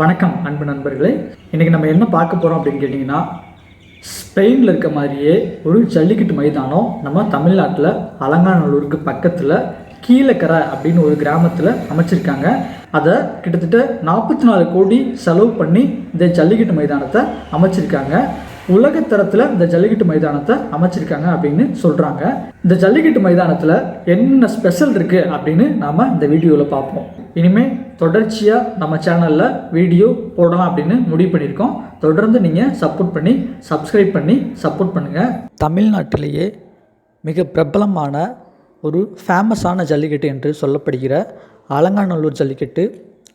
வணக்கம் அன்பு நண்பர்களே. இன்றைக்கி நம்ம என்ன பார்க்க போகிறோம் அப்படின்னு கேட்டிங்கன்னா ஸ்பெயினில் இருக்க மாதிரியே ஒரு ஜல்லிக்கட்டு மைதானம் நம்ம தமிழ்நாட்டில் அலங்காநல்லூருக்கு பக்கத்தில் கீழக்கரை அப்படின்னு ஒரு கிராமத்தில் அமைச்சிருக்காங்க. அதை கிட்டத்தட்ட நாற்பத்தி நாலு கோடி செலவு பண்ணி இந்த ஜல்லிக்கட்டு மைதானத்தை அமைச்சிருக்காங்க. உலகத்தரத்தில் இந்த ஜல்லிக்கட்டு மைதானத்தை அமைச்சிருக்காங்க அப்படின்னு சொல்கிறாங்க இந்த ஜல்லிக்கட்டு மைதானத்தில் என்ன ஸ்பெஷல் இருக்குது அப்படின்னு நாம் இந்த வீடியோவில் பார்ப்போம். இனிமேல் தொடர்ச்சியாக நம்ம சேனலில் வீடியோ போடலாம் அப்படின்னு முடிவு பண்ணியிருக்கோம். தொடர்ந்து நீங்கள் சப்போர்ட் பண்ணி சப்ஸ்கிரைப் பண்ணி சப்போர்ட் பண்ணுங்கள் தமிழ்நாட்டிலேயே மிக பிரபலமான ஒரு ஃபேமஸான ஜல்லிக்கட்டு என்று சொல்லப்படுகிற அலங்காநல்லூர் ஜல்லிக்கட்டு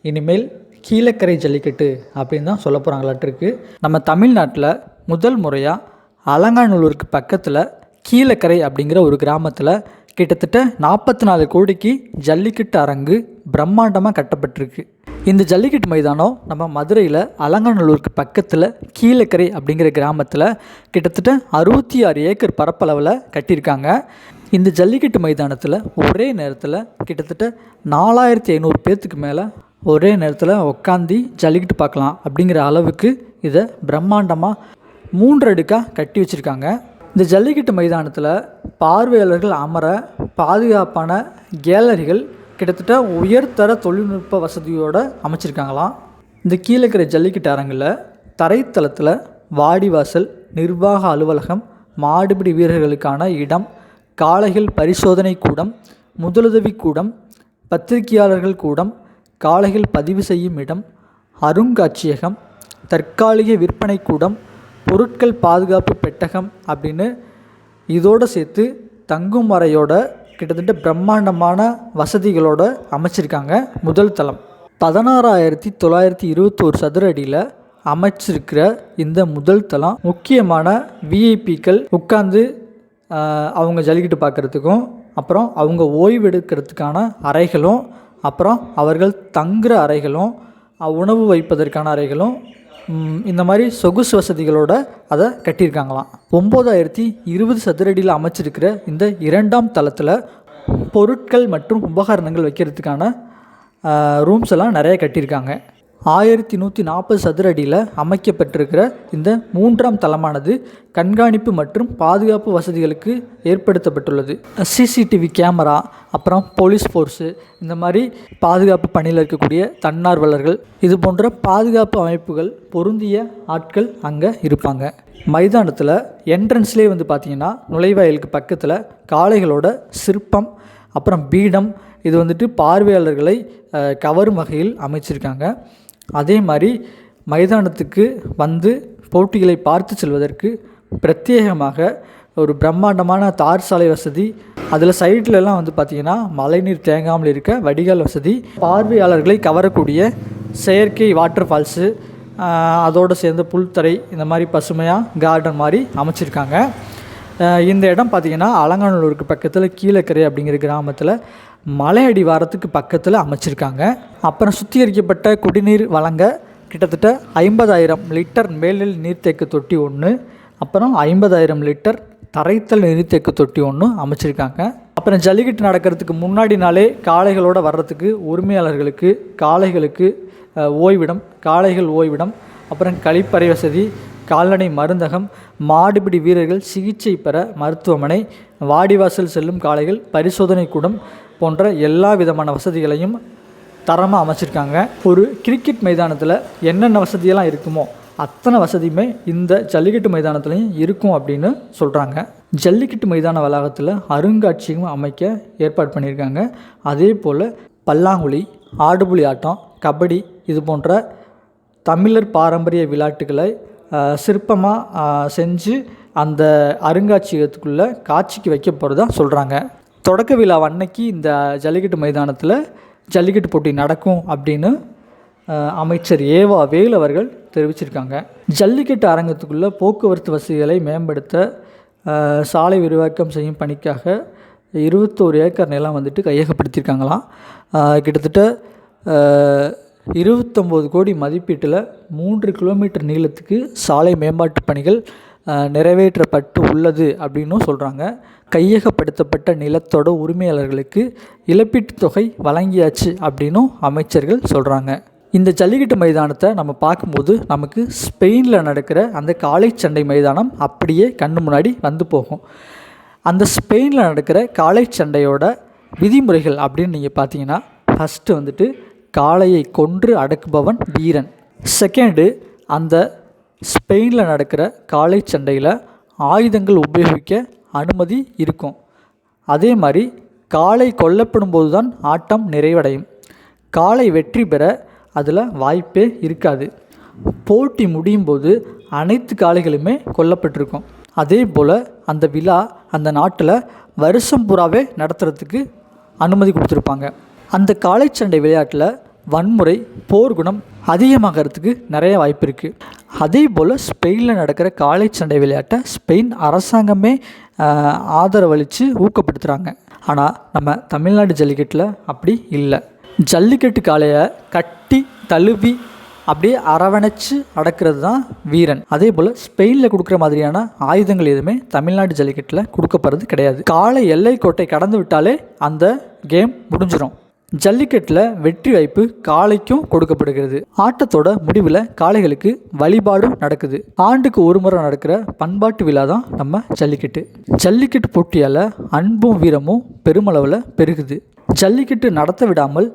இனிமேல் கீழக்கரை ஜல்லிக்கட்டு அப்படின்னு தான் சொல்ல போகிறாங்களாட்டிருக்கு நம்ம தமிழ்நாட்டில் முதல் முறையாக அலங்காநல்லூருக்கு பக்கத்தில் கீழக்கரை அப்படிங்கிற ஒரு கிராமத்தில் கிட்டத்தட்ட நாற்பத்தி நாலு கோடிக்கு ஜல்லிக்கட்டு அரங்கு பிரம்மாண்டமாக கட்டப்பட்டிருக்கு. இந்த ஜல்லிக்கட்டு மைதானம் நம்ம மதுரையில் அலங்காநல்லூருக்கு பக்கத்தில் கீழக்கரை அப்படிங்கிற கிராமத்தில் கிட்டத்தட்ட அறுபத்தி ஆறு ஏக்கர் பரப்பளவில் கட்டியிருக்காங்க. இந்த ஜல்லிக்கட்டு மைதானத்தில் ஒரே நேரத்தில் கிட்டத்தட்ட நாலாயிரத்தி ஐநூறு பேர்த்துக்கு மேலே ஒரே நேரத்தில் உட்காந்து ஜல்லிக்கட்டு பார்க்கலாம் அப்படிங்கிற அளவுக்கு இதை பிரம்மாண்டமாக மூன்று அடுக்காக கட்டி வச்சுருக்காங்க. இந்த ஜல்லிக்கட்டு மைதானத்தில் பார்வையாளர்கள் அமர பாதுகாப்பான கேலரிகள் கிட்டத்தட்ட உயர்தர தொழில்நுட்ப வசதியோடு அமைச்சிருக்காங்களாம். இந்த கீழக்கிற ஜல்லிக்கட்டு அரங்கில் தரைத்தளத்தில் வாடிவாசல் நிர்வாக அலுவலகம் மாடுபிடி வீரர்களுக்கான இடம் காளைகள் பரிசோதனை கூடம் முதலுதவி கூடம் பத்திரிகையாளர்கள் கூடம் காளைகள் பதிவு செய்யும் இடம் அருங்காட்சியகம் தற்காலிக விற்பனை கூடம் பொருட்கள் பாதுகாப்பு பெட்டகம் அப்படின்னு இதோடு சேர்த்து தங்கும் அறையோட கிட்டத்தட்ட பிரம்மாண்டமான வசதிகளோடு அமைச்சிருக்காங்க முதல் தளம். பதினாறாயிரத்தி தொள்ளாயிரத்தி இருபத்தோரு சதுர அடியில் அமைச்சிருக்கிற இந்த முதல் தளம் முக்கியமான விஐபிக்கள் உட்காந்து அவங்க ஜல்லிக்கட்டு பார்க்குறதுக்கும் அப்புறம் அவங்க ஓய்வெடுக்கிறதுக்கான அறைகளும் அப்புறம் அவர்கள் தங்குற அறைகளும் உணவு வைப்பதற்கான அறைகளும் இந்த மாதிரி சொகுசு வசதிகளோட அதை கட்டியிருக்காங்களாம். ஒம்பதாயிரத்தி இருபது சதுரடியில் அமைச்சிருக்கிற இந்த இரண்டாம் தளத்தில் பொருட்கள் மற்றும் உபகரணங்கள் வைக்கிறதுக்கான ரூம்ஸ் எல்லாம் நிறைய கட்டியிருக்காங்க. ஆயிரத்தி நூற்றி நாற்பது சதுர அடியில் அமைக்கப்பட்டிருக்கிற இந்த மூன்றாம் தளமானது கண்காணிப்பு மற்றும் பாதுகாப்பு வசதிகளுக்கு ஏற்படுத்தப்பட்டுள்ளது. சிசிடிவி கேமரா அப்புறம் போலீஸ் ஃபோர்ஸு இந்த மாதிரி பாதுகாப்பு பணியில் இருக்கக்கூடிய தன்னார்வலர்கள் இது போன்ற பாதுகாப்பு அமைப்புகள் பொருந்திய ஆட்கள் அங்கே இருப்பாங்க. மைதானத்தில் என்ட்ரன்ஸ்லேயே வந்து பார்த்திங்கன்னா நுழைவாயிலுக்கு பக்கத்தில் காளைகளோட சிற்பம் அப்புறம் பீடம் இது வந்துட்டு பார்வையாளர்களை கவரும் வகையில் அமைச்சிருக்காங்க. அதே மாதிரி மைதானத்துக்கு வந்து போட்டிகளை பார்த்து செல்வதற்கு பிரத்யேகமாக ஒரு பிரம்மாண்டமான தார் சாலை வசதி அதில் சைட்லலாம் வந்து பார்த்திங்கன்னா மழைநீர் தேங்காமல் இருக்க வடிகால் வசதி பார்வையாளர்களை கவரக்கூடிய செயற்கை வாட்டர் ஃபால்ஸு அதோடு சேர்ந்த புல்தரை இந்த மாதிரி பசுமையாக கார்டன் மாதிரி அமைச்சிருக்காங்க. இந்த இடம் பார்த்திங்கன்னா அலங்காநல்லூருக்கு பக்கத்தில் கீழக்கரை அப்படிங்கிற கிராமத்தில் மலை அடிவாரத்துக்கு பக்கத்தில் அமைச்சிருக்காங்க. அப்புறம் சுத்திகரிக்கப்பட்ட குடிநீர் வழங்க கிட்டத்தட்ட ஐம்பதாயிரம் லிட்டர் மேல்நிலை நீர்த்தேக்க தொட்டி ஒன்று அப்புறம் ஐம்பதாயிரம் லிட்டர் தரைத்தல் நீர்த்தேக்க தொட்டி ஒன்று அமைச்சிருக்காங்க. அப்புறம் ஜல்லிக்கட்டு நடக்கிறதுக்கு முன்னாடி நாளே காளைகளோட வர்றதுக்கு உரிமையாளர்களுக்கு காளைகளுக்கு ஓய்விடம் காளைகள் ஓய்விடம் அப்புறம் கழிப்பறை வசதி கால்நடை மருந்தகம் மாடுபிடி வீரர்கள் சிகிச்சை பெற மருத்துவமனை வாடிவாசல் செல்லும் காளைகள் பரிசோதனை கூடம் போன்ற எல்லா விதமான வசதிகளையும் தரமாக அமைச்சிருக்காங்க. ஒரு கிரிக்கெட் மைதானத்தில் என்னென்ன வசதியெல்லாம் இருக்குமோ அத்தனை வசதியுமே இந்த ஜல்லிக்கட்டு மைதானத்துலேயும் இருக்கும் அப்படின்னு சொல்கிறாங்க ஜல்லிக்கட்டு மைதான வளாகத்தில் அருங்காட்சியகம் அமைக்க ஏற்பாடு பண்ணியிருக்காங்க. அதே போல் பல்லாங்குழி ஆடுபுலி ஆட்டம் கபடி இது போன்ற தமிழர் பாரம்பரிய விளையாட்டுகளை சிற்பமாக செஞ்சு அந்த அருங்காட்சியகத்துக்குள்ளே காட்சிக்கு வைக்க போகிறதா சொல்கிறாங்க தொடக்க விழா அன்னைக்கு இந்த ஜல்லிக்கட்டு மைதானத்தில் ஜல்லிக்கட்டு போட்டி நடக்கும் அப்படின்னு அமைச்சர் ஏவா வேல் அவர்கள் தெரிவிச்சிருக்காங்க. ஜல்லிக்கட்டு அரங்கத்துக்குள்ளே போக்குவரத்து வசதிகளை மேம்படுத்த சாலை விரிவாக்கம் செய்யும் பணிக்காக இருபத்தோரு ஏக்கர் நிலம் வந்துட்டு கையகப்படுத்தியிருக்காங்களாம். கிட்டத்தட்ட இருபத்தொம்போது கோடி மதிப்பீட்டில் மூன்று கிலோமீட்டர் நீளத்துக்கு சாலை மேம்பாட்டு பணிகள் நிறைவேற்றப்பட்டு உள்ளது அப்படின்னும் சொல்கிறாங்க கையகப்படுத்தப்பட்ட நிலத்தோட உரிமையாளர்களுக்கு இழப்பீட்டுத் தொகை வழங்கியாச்சு அப்படின்னும் அமைச்சர்கள் சொல்கிறாங்க இந்த ஜல்லிக்கட்டு மைதானத்தை நம்ம பார்க்கும்போது நமக்கு ஸ்பெயினில் நடக்கிற அந்த காளை சண்டை மைதானம் அப்படியே கண்ணு முன்னாடி வந்து போகும். அந்த ஸ்பெயினில் நடக்கிற காளை சண்டையோட விதிமுறைகள் அப்படின்னு நீங்கள் பார்த்தீங்கன்னா ஃபஸ்ட்டு வந்துட்டு காளையை கொன்று அடக்குபவன் வீரன். செகண்டு அந்த ஸ்பெயினில் நடக்கிற காளை சண்டையில் ஆயுதங்கள் உபயோகிக்க அனுமதி இருக்கும். அதே மாதிரி காளை கொல்லப்படும் போது தான் ஆட்டம் நிறைவடையும். காளை வெற்றி பெற அதில் வாய்ப்பே இருக்காது. போட்டி முடியும் போது அனைத்து காளைகளுமே கொல்லப்பட்டிருக்கும். அதே போல் அந்த விழா அந்த நாட்டில் வருஷம் பூராவே நடத்துறதுக்கு அனுமதி கொடுத்துருப்பாங்க. அந்த காளைச்சண்டை விளையாட்டில் வன்முறை போர்க்குணம் அதிகமாகிறதுக்கு நிறைய வாய்ப்பு இருக்குது அதே போல் ஸ்பெயினில் நடக்கிற காளைச்சண்டை விளையாட்டை ஸ்பெயின் அரசாங்கமே ஆதரவளித்து ஊக்கப்படுத்துகிறாங்க ஆனால் நம்ம தமிழ்நாடு ஜல்லிக்கட்டில் அப்படி இல்லை. ஜல்லிக்கட்டு காளையை கட்டி தழுவி அப்படியே அரவணைச்சு அடக்கிறது தான் வீரன். அதே போல் ஸ்பெயினில் கொடுக்குற மாதிரியான ஆயுதங்கள் எதுவுமே தமிழ்நாடு ஜல்லிக்கட்டில் கொடுக்கப்படுறது கிடையாது. காலை எல்லை கோட்டை கடந்து விட்டாலே அந்த கேம் முடிஞ்சிடும் ஜல்லிக்கட்டில் வெற்றி வாய்ப்பு காளைக்கும் கொடுக்கப்படுகிறது. ஆட்டத்தோட முடிவில் காளைகளுக்கு வழிபாடும் நடக்குது. ஆண்டுக்கு ஒரு முறை நடக்கிற பண்பாட்டு விழா தான் நம்ம ஜல்லிக்கட்டு. ஜல்லிக்கட்டு போட்டியால் அன்பும் வீரமும் பெருமளவில் பெருகுது. ஜல்லிக்கட்டு நடத்த விடாமல்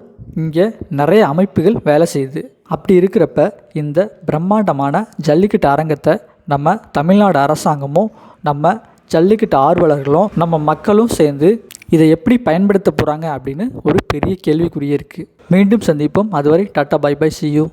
இங்கே நிறைய அமைப்புகள் வேலை செய்யுது. அப்படி இருக்கிறப்ப இந்த பிரம்மாண்டமான ஜல்லிக்கட்டு அரங்கத்தை நம்ம தமிழ்நாடு அரசாங்கமும் நம்ம ஜல்லிக்கட்டு ஆர்வலர்களும் நம்ம மக்களும் சேர்ந்து இதை எப்படி பயன்படுத்த போகிறாங்க அப்படின்னு ஒரு பெரிய கேள்விக்குறியே இருக்குது மீண்டும் சந்திப்போம். அதுவரை tata bye bye see you